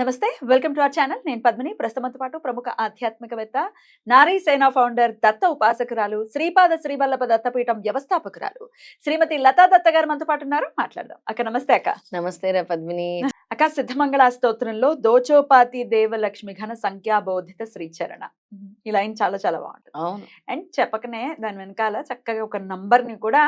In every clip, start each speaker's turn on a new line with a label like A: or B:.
A: నమస్తే welcome to our channel. నేను పద్మిని. ప్రస్తుతంతో పాటు ప్రముఖ ఆధ్యాత్మికవేత్త నారీ సేన ఫౌండర్ దత్త ఉపాసకురాలు శ్రీపాద శ్రీవల్లభ దత్తపీఠం వ్యవస్థాపకురాలు శ్రీమతి లతా దత్త గారు మనతో పాటు ఉన్నారు. మాట్లాడదాం. అక్క నమస్తే అక్క.
B: నమస్తే రా పద్మిని.
A: అక్క సిద్ధమంగళ స్తోత్రంలో దోచోపాతి దేవలక్ష్మి ఘన సంఖ్యాబోధిత శ్రీచరణ. ఈ లైన్ చాలా చాలా బాగుంటుంది.
B: అవును.
A: అండ్ చెప్పకనే దాని వెనకాల చక్కగా ఒక నంబర్ని కూడా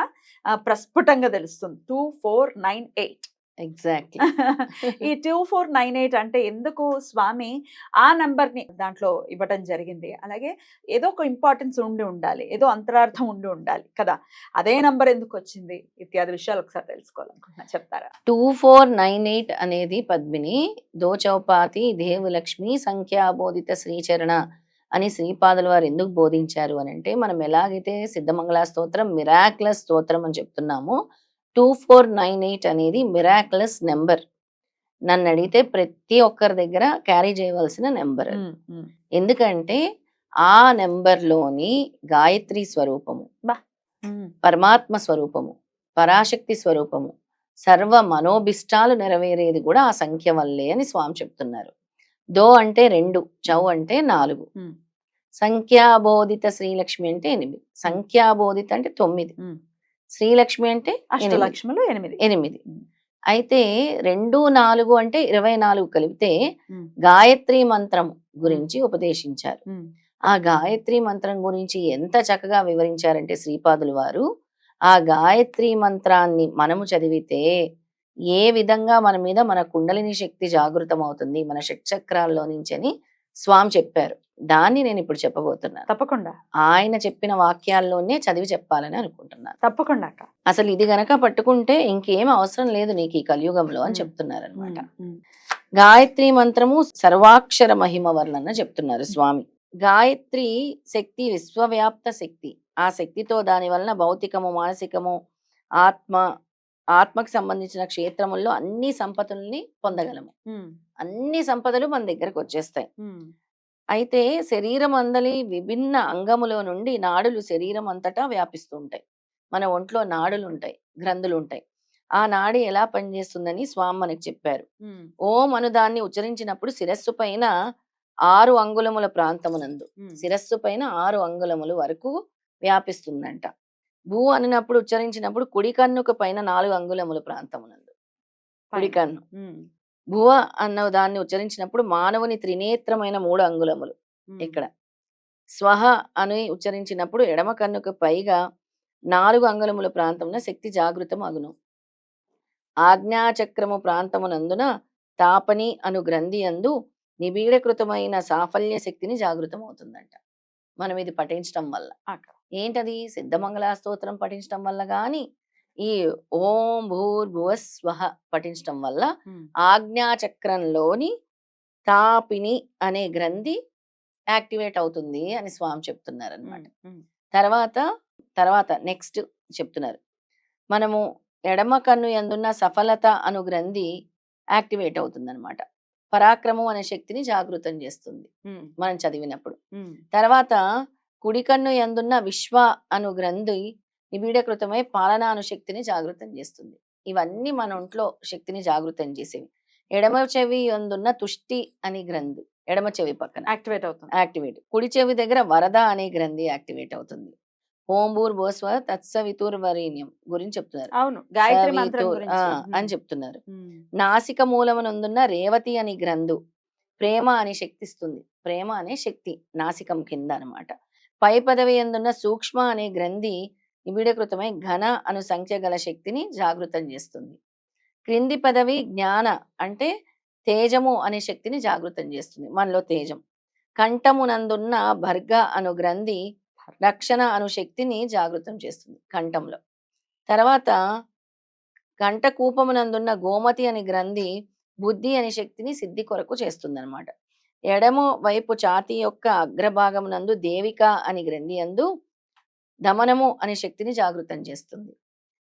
A: ప్రస్ఫుటంగా తెలుస్తుంది. Two four nine eight.
B: Exactly
A: ఈ టూ ఫోర్ నైన్ ఎయిట్ అంటే ఎందుకు స్వామి ఆ నంబర్ని దాంట్లో ఇవ్వడం జరిగింది? అలాగే ఏదో ఒక ఇంపార్టెన్స్ ఉండి ఉండాలి ఏదో అంతరార్థం ఉండి ఉండాలి కదా. అదే నంబర్ ఎందుకు వచ్చింది? ఇత్యాది విషయాలు ఒకసారి తెలుసుకోవాలనుకుంటున్నా. చెప్తారా?
B: టూ ఫోర్ నైన్ ఎయిట్ అనేది పద్మిని దోచౌపాతి దేవలక్ష్మి సంఖ్యాబోధిత శ్రీచరణ అని శ్రీపాదుల వారు ఎందుకు బోధించారు అని అంటే మనం ఎలాగైతే సిద్ధమంగళ స్తోత్రం మిరాక్లస్ స్తోత్రం అని చెప్తున్నామో టూ ఫోర్ నైన్ ఎయిట్ అనేది మిరాక్లస్ నెంబర్ నన్ను అడిగితే ప్రతి ఒక్కరి దగ్గర క్యారీ చేయవలసిన నెంబర్ ఎందుకంటే ఆ నెంబర్లోని గాయత్రి స్వరూపము పరమాత్మ స్వరూపము పరాశక్తి స్వరూపము సర్వ మనోభిష్టాలు నెరవేరేది కూడా ఆ సంఖ్య వల్లే అని స్వామి చెప్తున్నారు. దో అంటే రెండు చౌ అంటే నాలుగు. సంఖ్యాబోధిత శ్రీలక్ష్మి అంటే ఎనిమిది సంఖ్యాబోధిత అంటే తొమ్మిది.
A: మ్మ్.
B: శ్రీలక్ష్మి అంటే.
A: అష్టలక్ష్ములు ఎనిమిది
B: ఎనిమిది. అయితే రెండు నాలుగు అంటే ఇరవై నాలుగు కలిపితే. గాయత్రి మంత్రం గురించి ఉపదేశించారు. ఆ గాయత్రి మంత్రం గురించి ఎంత చక్కగా వివరించారంటే శ్రీపాదులు వారు ఆ గాయత్రి మంత్రాన్ని మనము చదివితే ఏ విధంగా మన మీద మన కుండలిని శక్తి జాగృతం అవుతుంది మన షట్చక్రాల్లో నుంచి అని స్వామి చెప్పారు. దాన్ని నేను ఇప్పుడు చెప్పబోతున్నాను.
A: తప్పకుండా.
B: ఆయన చెప్పిన వాక్యాల్లోనే చదివి చెప్పాలని అనుకుంటున్నాను.
A: తప్పకుండా అక్క.
B: అసలు ఇది గనక పట్టుకుంటే ఇంకేం అవసరం లేదు నీకు ఈ కలియుగంలో అని. చెప్తున్నారు అనమాట. గాయత్రి మంత్రము సర్వాక్షర మహిమ వర్ణన చెప్తున్నారు స్వామి. గాయత్రి శక్తి విశ్వవ్యాప్త శక్తి. ఆ శక్తితో దాని వలన భౌతికము మానసికము ఆత్మ ఆత్మకు సంబంధించిన క్షేత్రముల్లో అన్ని సంపదల్ని పొందగలము. అన్ని సంపదలు మన దగ్గరకు వచ్చేస్తాయి. అయితే శరీరం అందలి విభిన్న అంగములో నుండి నాడులు శరీరం అంతటా వ్యాపిస్తూ ఉంటాయి మన ఒంట్లో నాడులు ఉంటాయి గ్రంథులు ఉంటాయి ఆ నాడి ఎలా పనిచేస్తుందని స్వామి మనకి చెప్పారు. ఓం అను దాన్ని ఉచ్చరించినప్పుడు శిరస్సు పైన ఆరు అంగుళముల ప్రాంతమునందు. శిరస్సు పైన ఆరు అంగుళములు వరకు వ్యాపిస్తుందంట భూ అనినప్పుడు ఉచ్చరించినప్పుడు కుడి కన్నుకు పైన నాలుగు అంగుళముల ప్రాంతమునందు కుడి. కన్ను. భువ అన్న దాన్ని ఉచ్చరించినప్పుడు మానవుని త్రినేత్రమైన మూడు అంగుళములు. ఇక్కడ స్వహ అని ఉచ్చరించినప్పుడు ఎడమ కన్నుకు పైగా నాలుగు అంగుళముల ప్రాంతమున శక్తి జాగృతం అగును ఆజ్ఞాచక్రము ప్రాంతమునందున తాపని అను గ్రంథి అందు నిబీడకృతమైన సాఫల్య శక్తిని జాగృతం అవుతుందంట మనం ఇది పఠించడం వల్ల. ఏంటది సిద్ధమంగళ స్తోత్రం పఠించడం వల్ల గాని ఈ ఓం భూర్భువ స్వహ పఠించడం వల్ల. ఆజ్ఞాచక్రంలోని తాపిని అనే గ్రంథి యాక్టివేట్ అవుతుంది అని స్వామి చెప్తున్నారు అనమాట. తర్వాత తర్వాత నెక్స్ట్ చెప్తున్నారు మనము ఎడమ కన్ను ఎందున్న సఫలత అను గ్రంథి యాక్టివేట్ అవుతుంది అనమాట పరాక్రమం అనే శక్తిని జాగృతం చేస్తుంది. మనం చదివినప్పుడు. తర్వాత కుడి కన్ను ఎందున్న విశ్వ అను గ్రంథి నిబీడకృతమై పాలన అను శక్తిని జాగృతం చేస్తుంది. ఇవన్నీ మన ఒంట్లో శక్తిని జాగృతం చేసేవి. ఎడమ చెవి ఎందున్న తుష్టి అని గ్రంథి ఎడమ చెవి పక్కన
A: యాక్టివేట్ అవుతుంది.
B: యాక్టివేట్. కుడి చెవి దగ్గర వరద అనే గ్రంథి యాక్టివేట్ అవుతుంది. ఓంబూర్ భోస్వ తత్సవితుర్వరీణ్యం గురించి చెప్తున్నారు.
A: అవును. గాయత్రి
B: అని. చెప్తున్నారు. నాసిక మూలమునందున్న రేవతి అని గ్రంథు ప్రేమ అనే శక్తి ఇస్తుంది ప్రేమ అనే శక్తి నాసికం కింద అన్నమాట. పై పదవి ఎందున్న సూక్ష్మ అనే గ్రంథి నిబిడకృతమై ఘన అను సంఖ్య గల శక్తిని జాగృతం చేస్తుంది. క్రింది పదవి జ్ఞాన అంటే తేజము అనే శక్తిని జాగృతం చేస్తుంది. మనలో తేజం. కంఠమునందున్న భర్గ అను గ్రంథి రక్షణ అను శక్తిని జాగృతం చేస్తుంది కంఠంలో. తర్వాత కంఠ కూపమునందున్న గోమతి అనే గ్రంథి బుద్ధి అనే శక్తిని సిద్ధి కొరకు చేస్తుంది అనమాట ఎడమ వైపు ఛాతీ యొక్క అగ్రభాగం నందు దేవిక అని గ్రంథి అందు దమనము అనే శక్తిని జాగృతం చేస్తుంది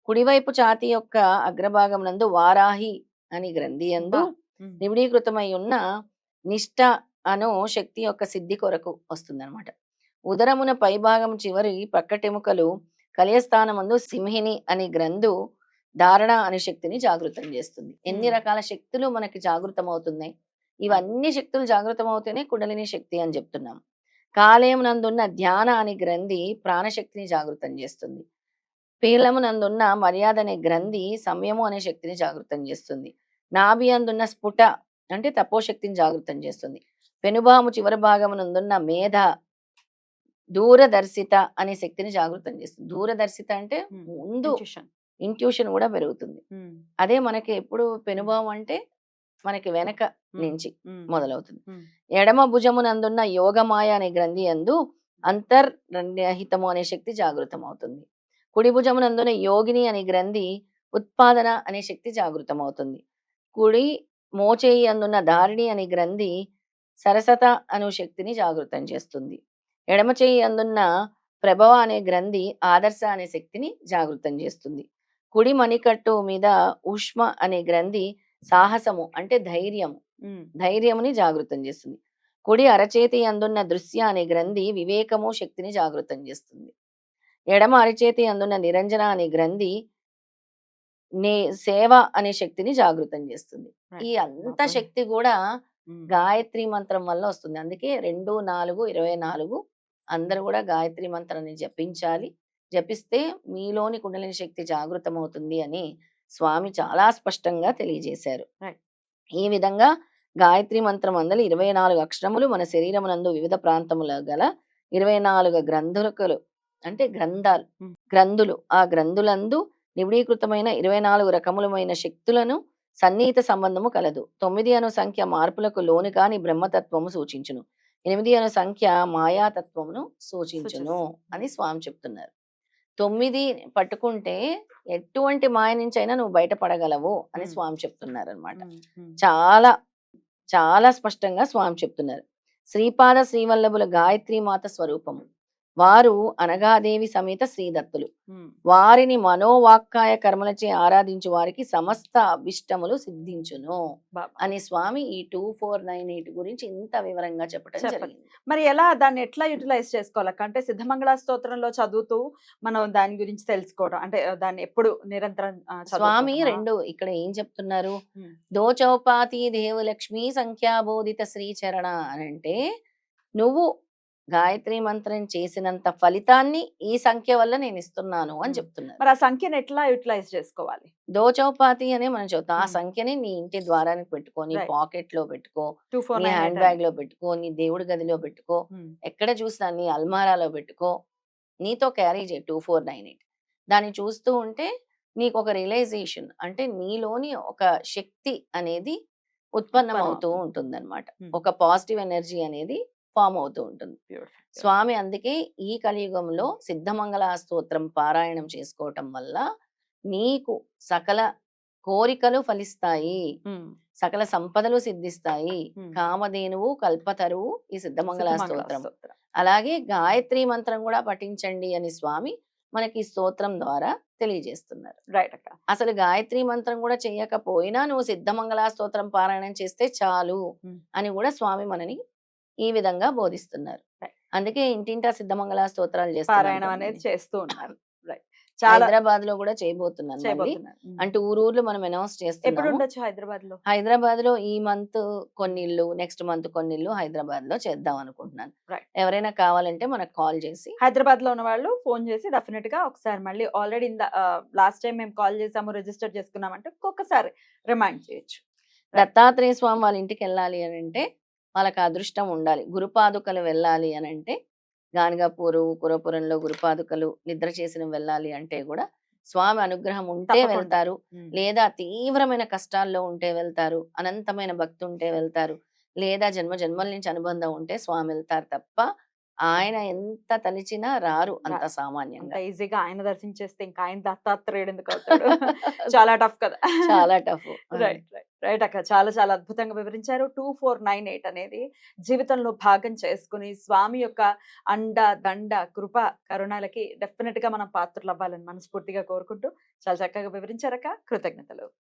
B: కుడివైపు ఛాతీ యొక్క అగ్రభాగం నందు వారాహి అని గ్రంథి యందు
A: అబ్బా! హ్మ్.
B: నిబిడీకృతమై ఉన్న నిష్ట అను శక్తి యొక్క సిద్ధి కొరకు వస్తుందన్నమాట ఉదరమున పైభాగం చివరి పక్కటెముకలు కలయస్థానమందు సింహిని అని గ్రంథు ధారణ అనే శక్తిని జాగృతం చేస్తుంది ఎన్ని. రకాల శక్తులు మనకి జాగృతం అవుతున్నాయి ఇవన్నీ శక్తులు జాగృతం అవుతేనే కుండలిని శక్తి అని చెప్తున్నాం కాలేయమునందున్న ధ్యాన అని గ్రంథి ప్రాణశక్తిని జాగృతం చేస్తుంది పీలమునందున్న మర్యాద అనే గ్రంథి సంయము అనే శక్తిని జాగృతం చేస్తుంది నాభి అందున్న స్ఫుట అంటే తపోశక్తిని జాగృతం చేస్తుంది పెనుబాము చివరి భాగమునందున్న మేధ దూరదర్శిత అనే శక్తిని జాగృతం చేస్తుంది దూరదర్శిత అంటే. ముందు. ఇంట్యూషన్ కూడా పెరుగుతుంది. అదే మనకి ఎప్పుడు పెనుభావం అంటే మనకి వెనక. నుంచి. మొదలవుతుంది. ఎడమ భుజమునందున్న యోగమాయ అనే గ్రంథి అందు అంతర్హితము అనే శక్తి జాగృతం అవుతుంది కుడి భుజమునందున యోగిని అనే గ్రంథి ఉత్పాదన అనే శక్తి జాగృతం అవుతుంది కుడి మోచేయి అందున్న దారిణి అనే గ్రంథి సరసత అను శక్తిని జాగృతం చేస్తుంది ఎడమ చేయి అందున్న ప్రభవ అనే గ్రంథి ఆదర్శ అనే శక్తిని జాగృతం చేస్తుంది కుడి మణికట్టు మీద ఉష్మ అనే గ్రంథి సాహసము అంటే ధైర్యము. ధైర్యముని జాగృతం చేస్తుంది కుడి అరచేతి అందున్న దృశ్య అనే గ్రంథి వివేకము శక్తిని జాగృతం చేస్తుంది ఎడమ అరచేతి అందున్న నిరంజన అనే గ్రంథి నే సేవ అనే శక్తిని జాగృతం చేస్తుంది ఈ. అంత! శక్తి కూడా. గాయత్రి మంత్రం వల్ల వస్తుంది అందుకే రెండు నాలుగు ఇరవై నాలుగు అందరూ కూడా గాయత్రి మంత్రాన్ని జపించాలి జపిస్తే మీలోని కుండలిని శక్తి జాగృతం అవుతుంది అని స్వామి చాలా స్పష్టంగా తెలియజేశారు. ఈ విధంగా గాయత్రి మంత్రం అందలి ఇరవై నాలుగు అక్షరములు మన శరీరమునందు వివిధ ప్రాంతముల గల ఇరవై నాలుగు గ్రంథులకలు అంటే గ్రంథాలు. గ్రంథులు ఆ గ్రంథులందు నిబిడీకృతమైన ఇరవై నాలుగు రకములమైన శక్తులను సన్నిహిత సంబంధము కలదు తొమ్మిది అను సంఖ్య మార్పులకు లోను కాని బ్రహ్మతత్వము సూచించును ఎనిమిది అను సంఖ్య మాయాతత్వమును సూచించును. అని స్వామి చెప్తున్నారు తొమ్మిది పట్టుకుంటే ఎటువంటి మాయ నుంచి అయినా నువ్వు బయటపడగలవు అని. స్వామి చెప్తున్నారు అనమాట. చాలా చాలా స్పష్టంగా స్వామి చెప్తున్నారు శ్రీపాద శ్రీవల్లభుల గాయత్రి మాత స్వరూపము వారు అనగాదేవి సమేత శ్రీదత్తులు. వారిని మనోవాక్కాయ కర్మలచే ఆరాధించు వారికి సమస్త అభిష్టములు సిద్ధించును! అని స్వామి ఈ టూ ఫోర్ నైన్ ఎయిట్ గురించి ఇంత వివరంగా చెప్పడం. జరిగింది
A: మరి ఎలా దాన్ని ఎట్లా యూటిలైజ్ చేసుకోవాలి అంటే సిద్ధమంగళ స్తోత్రంలో చదువుతూ మనం దాని గురించి తెలుసుకోవడం అంటే దాన్ని ఎప్పుడు నిరంతరం
B: స్వామి? రెండు ఇక్కడ ఏం చెప్తున్నారు. దోచౌపాతి దేవలక్ష్మి సంఖ్యాబోధిత శ్రీచరణ అని అంటే నువ్వు గాయత్రి మంత్రం చేసినంత ఫలితాన్ని ఈ సంఖ్య వల్ల నేను ఇస్తున్నాను అని
A: మ్మ్.
B: చెప్తున్నారు
A: మరి ఆ సంఖ్యను ఎట్లా యూటిలైజ్ చేసుకోవాలి
B: దోచౌపాతి అనే మనం చెప్తాం ఆ. సంఖ్యని నీ ఇంటి ద్వారానికి పెట్టుకో నీ. పాకెట్లో పెట్టుకో నీ హ్యాండ్ బ్యాగ్లో పెట్టుకో నీ దేవుడి గదిలో పెట్టుకో ఎక్కడ చూసినా నీ అల్మారాలో పెట్టుకో నీతో క్యారీ చేయి టూ ఫోర్ నైన్ ఎయిట్ దాన్ని చూస్తూ ఉంటే నీకు ఒక రియలైజేషన్ అంటే నీలోని ఒక శక్తి అనేది ఉత్పన్నం అవుతూ. ఉంటుంది అనమాట. ఒక పాజిటివ్ ఎనర్జీ అనేది ఫామ్ అవుతూ ఉంటుంది. స్వామి అందుకే ఈ కలియుగంలో సిద్ధమంగళ స్తోత్రం పారాయణం చేసుకోవటం వల్ల నీకు సకల కోరికలు ఫలిస్తాయి. సకల సంపదలు సిద్ధిస్తాయి. కామధేనువు కల్పతరువు ఈ సిద్ధమంగళ స్తోత్రం అలాగే గాయత్రి మంత్రం కూడా పఠించండి అని స్వామి మనకి ఈ స్తోత్రం ద్వారా తెలియజేస్తున్నారు.
A: రైట్ అక్క.
B: అసలు గాయత్రి మంత్రం కూడా చేయకపోయినా నువ్వు సిద్ధమంగళ స్తోత్రం పారాయణం చేస్తే చాలు. అని కూడా స్వామి మనని ఈ విధంగా బోధిస్తున్నారు. అందుకే ఇంటింటా సిద్ధమంగళ స్తోత్రాలు చేస్తున్నారు
A: అనేది చేస్తూ ఉన్నారు
B: హైదరాబాద్లో కూడా చేయబోతున్నాను. అంటే ఊరూర్లు మనం అనౌన్స్
A: ఎప్పుడు ఉండొచ్చు
B: హైదరాబాద్లో హైదరాబాద్లో ఈ మంత్ కొన్ని ఇల్లు నెక్స్ట్ మంత్ కొన్ని ఇల్లు హైదరాబాద్లో చేద్దాం అనుకుంటున్నాను. ఎవరైనా కావాలంటే మనకు కాల్ చేసి
A: హైదరాబాద్లో ఉన్న వాళ్ళు ఫోన్ చేసి డెఫినెట్గా ఒకసారి మళ్ళీ ఆల్రెడీ లాస్ట్ టైం మేము కాల్ చేసాము రిజిస్టర్ చేసుకున్నామంటే ఒక్కొక్కసారి రిమైండ్ చేయొచ్చు.
B: దత్తాత్రేయ స్వామి వాళ్ళ ఇంటికి వెళ్ళాలి అని అంటే వాళ్ళకి అదృష్టం ఉండాలి గురుపాదుకలు వెళ్ళాలి అని అంటే గానగాపూరు కురపురంలో గురుపాదుకలు నిద్ర చేసిన వెళ్ళాలి అంటే కూడా స్వామి అనుగ్రహం ఉంటే. వెళ్తారు. లేదా తీవ్రమైన కష్టాల్లో ఉంటే వెళ్తారు అనంతమైన భక్తి ఉంటే వెళ్తారు లేదా జన్మ జన్మల నుంచి అనుబంధం ఉంటే స్వామి వెళ్తారు తప్ప ఆయన ఎంత తలిచినా రారు అంత
A: అంత
B: సామాన్యంగా.
A: ఈజీగా ఆయన దర్శించేస్తే ఇంకా ఆయన దత్తాత్రేయుడు ఎందుకు అవుతాడు? చాలా టఫ్ కదా.
B: చాలా టఫ్.
A: రైట్ రైట్ రైట్ అక్క. చాలా చాలా అద్భుతంగా వివరించారు. టూ ఫోర్ నైన్ ఎయిట్ అనేది జీవితంలో భాగం చేసుకుని స్వామి యొక్క అండ దండ కృప కరుణాలకి డెఫినెట్గా మనం పాత్రలు అవ్వాలని మనస్ఫూర్తిగా కోరుకుంటూ చాలా చక్కగా వివరించారక్క. కృతజ్ఞతలు.